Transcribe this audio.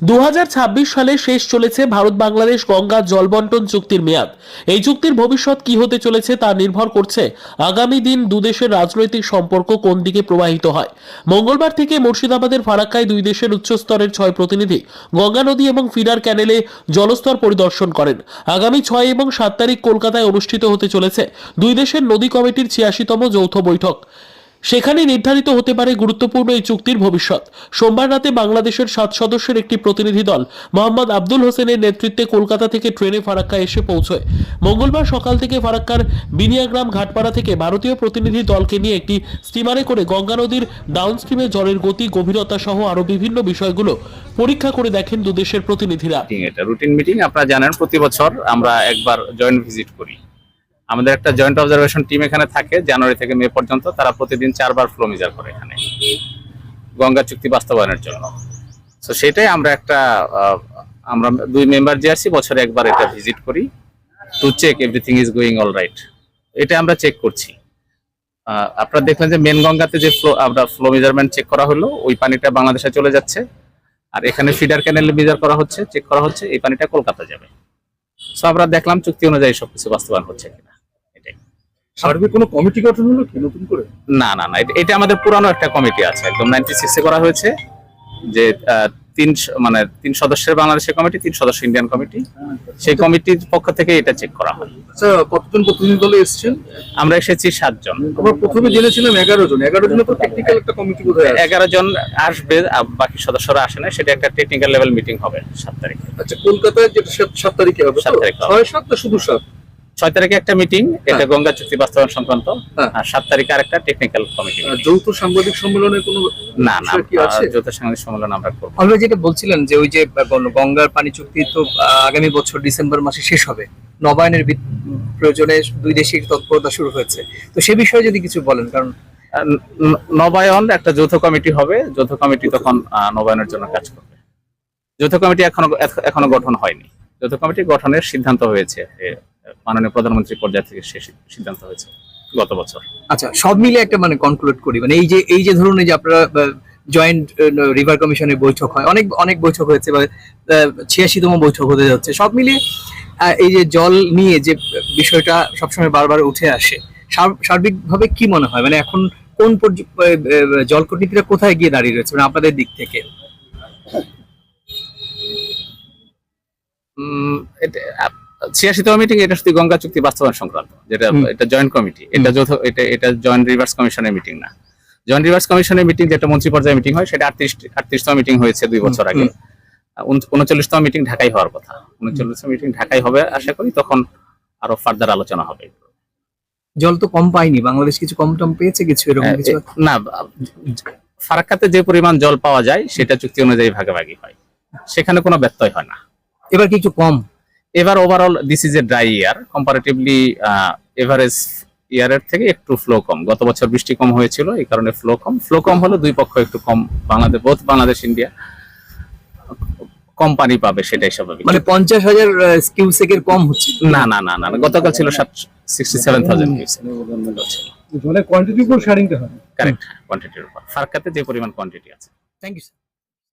দু হাজার ছাব্বিশ সালে শেষ চলেছে ভারত বাংলাদেশ গঙ্গা জলবন্টন চুক্তির মেয়াদ। এই চুক্তির ভবিষ্যৎ কি হতে চলেছে তা নির্ভর করছে আগামী দিন দুদেশের রাজনৈতিক সম্পর্ক কোন দিকে প্রবাহিত হয়। মঙ্গলবার থেকে মুর্শিদাবাদের ফারাক্কায় দুই দেশের উচ্চস্তরের ছয় প্রতিনিধি গঙ্গা নদী এবং ফিডার ক্যানেলে জলস্তর পরিদর্শন করেন। আগামী ছয় এবং সাত তারিখ কলকাতায় অনুষ্ঠিত হতে চলেছে দুই দেশের নদী কমিটির ছিয়াশিতম যৌথ বৈঠক। সেখানে নির্ধারিত হতে পারে গুরুত্বপূর্ণ এই চুক্তির ভবিষ্যৎ। সোমবার রাতে বাংলাদেশের সাত সদস্যের একটি প্রতিনিধি দল মোহাম্মদ আব্দুল হোসেনের নেতৃত্বে কলকাতা থেকে ট্রেনে ফারাক্কা এসে পৌঁছয়। মঙ্গলবার সকাল থেকে ফারাক্কার বিনিয়াগ্রাম ঘাটপাড়া থেকে ভারতীয় প্রতিনিধি দলকে নিয়ে একটি স্টিমারে করে গঙ্গা নদীর ডাউনস্ট্রিমে জলের গতি, গভীরতা সহ আরও বিভিন্ন বিষয়গুলো পরীক্ষা করে দেখেন দুদেশের প্রতিনিধিরা। এটা রুটিন মিটিং আপনারা জানেন প্রতি বছর আমরা একবার জয়েন্ট ভিজিট করি। আমাদের একটা জয়েন্ট অবজারভেশন টিম এখানে থাকে জানুয়ারি থেকে মে পর্যন্ত। তারা প্রতিদিন চারবার ফ্লো মেজার করে এখানে। গঙ্গা চুক্তি বাস্তবায়নের জন্য। তো সেটাই আমরা একটা আমরা দুই মেম্বার যে আছি, বছরে একবার এটা ভিজিট করি to check everything is going all right এটা আমরা চেক করছি। আপনারা দেখলেন যে মেন গঙ্গাতে যে ফ্লো আমরা ফ্লো মেজারমেন্ট চেক করা হলো, ওই পানিটা বাংলাদেশে চলে যাচ্ছে। আর এখানে ফিডার ক্যানেল মেজার করা হচ্ছে চেক করা হচ্ছে, এই পানিটা কলকাতা যাবে। সো আমরা দেখলাম চুক্তি অনুযায়ী সবকিছু বাস্তবায়ন হচ্ছে কিনা। সার্ভে কোনো কমিটি গঠন হলো কি নতুন করে? না না না এটা- আমাদের পুরানো একটা কমিটি আছে একদম নাইনটি সিক্সে করা হয়েছে যে তিন মানে তিন সদস্যের বাংলাদেশের কমিটি তিন সদস্য ইন্ডিয়ান কমিটি সেই কমিটির পক্ষ থেকে এটা চেক করা হয়। আচ্ছা কতজন প্রতিনিধি দলে এসেছেন? আমরা এসেছি সাতজন। আমরা প্রথমে জেনেছিলাম এগারো জন। এগারো জনের তো টেকনিক্যাল একটা কমিটি বোধহয় এগারো জন আসবে আর বাকি সদস্যরা আসে না সেটা একটা টেকনিক্যাল লেভেল মিটিং হবে সাত তারিখে। আচ্ছা কলকাতায় যেটা সাত তারিখে হবে সাত? তারিখে। ছয় সাত না শুধু সাত? ছয় তারিখে একটা মিটিং এটা হ্যাঁ। গঙ্গা চুক্তি বাস্তবায়ন সংক্রান্ত। হ্যাঁ। আর সাত তারিখে আরেকটা টেকনিক্যাল কমিটি যৌথ সাংবাদিক সম্মেলনে কোনো না না? যৌথ সাংবাদিক সম্মেলন আমরা করব আমরা যেটা বলছিলেন যে ওই যে গঙ্গার পানি চুক্তি তো আগামী বছর ডিসেম্বর মাসে শেষ হবে। নবায়নের প্রয়োজনে দুই দেশের তৎপরতা শুরু হয়েছে। তো সে বিষয়ে যদি কিছু বলেন কারণ নবায়ন একটা যৌথ কমিটি হবে। যৌথ কমিটি তখন আহ, নবায়নের জন্য কাজ করবে। যৌথ কমিটি এখনও এখনও গঠন হয়নি। যৌথ কমিটি গঠনের সিদ্ধান্ত হয়েছে মাননীয় প্রধানমন্ত্রী পর্যায় থেকে সে সিদ্ধান্ত হয়েছে গত বছর। আচ্ছা সব মিলে একটা মানে কনক্লুড করি। মানে এই যে এই যে ধরুন এই যে আপনারা জয়েন্ট রিভার কমিশনের বৈঠক হয় অনেক অনেক বৈঠক হয়েছে বা ছিয়াশিতম বৈঠক হতে যাচ্ছে। সব মিলিয়ে এই যে জল নিয়ে যে বিষয়টা সবসময় বারবার উঠে আসে সার- সার্বিকভাবে কি মনে হয়? মানে এখন কোন জল কূটনীতিটা কোথায় গিয়ে দাঁড়িয়ে রয়েছে? মানে আপনাদের দিক থেকে। ছিয়াশিতম মিটিং এটা শুধু গঙ্গা চুক্তি বাস্তবায়ন সংক্রান্ত যেটা এটা জয়েন্ট কমিটি এটা যৌথ এটা এটা জয়েন্ট রিভার্স কমিশনের মিটিং না। জয়েন্ট রিভার্স কমিশনের মিটিং যেটা মন্ত্রী পর্যায়ে মিটিং হয় সেটা আটত্রিশ আটত্রিশতম মিটিং হয়েছে দুই বছর আগে। উনচল্লিশতম মিটিং ঢাকায় হওয়ার কথা। উনচল্লিশতম মিটিং ঢাকায় হবে আশা করি তখন আরও ফার্দার আলোচনা হবে। জল তো কম পাইনি বাংলাদেশ কিছু কম টম পেয়েছে কিছু এরকম কিছু? না ফারাক্কাতে যে পরিমাণ জল পাওয়া যায় সেটা চুক্তি অনুযায়ী ভাগাভাগি হয়। সেখানে কোনো ব্যত্যয় হয় না। এবার কিছু কম? এবার overall this is a dry year comparatively average ইয়ারের থেকে একটু ফ্লো কম। গত বছর বৃষ্টি কম হয়েছিল এই কারণে ফ্লো কম। ফ্লো কম হলে দুই পক্ষ একটু কম বাংলাদেশ বোধ বাংলাদেশ ইন্ডিয়া কোম্পানি পাবে সেটাই স্বাভাবিক। মানে পঞ্চাশ হাজার কিউসেকের কম হচ্ছে। না না না না গতকাল ছিল সাত সিক্সটি সেভেন থাউজেন্ড জলের কোয়ান্টিটির উপর শেয়ারিংটা হয়। কারেক্ট কোয়ান্টিটির উপর। ফারাক্কাতে যে পরিমাণ কোয়ান্টিটি আছে। Thank you sir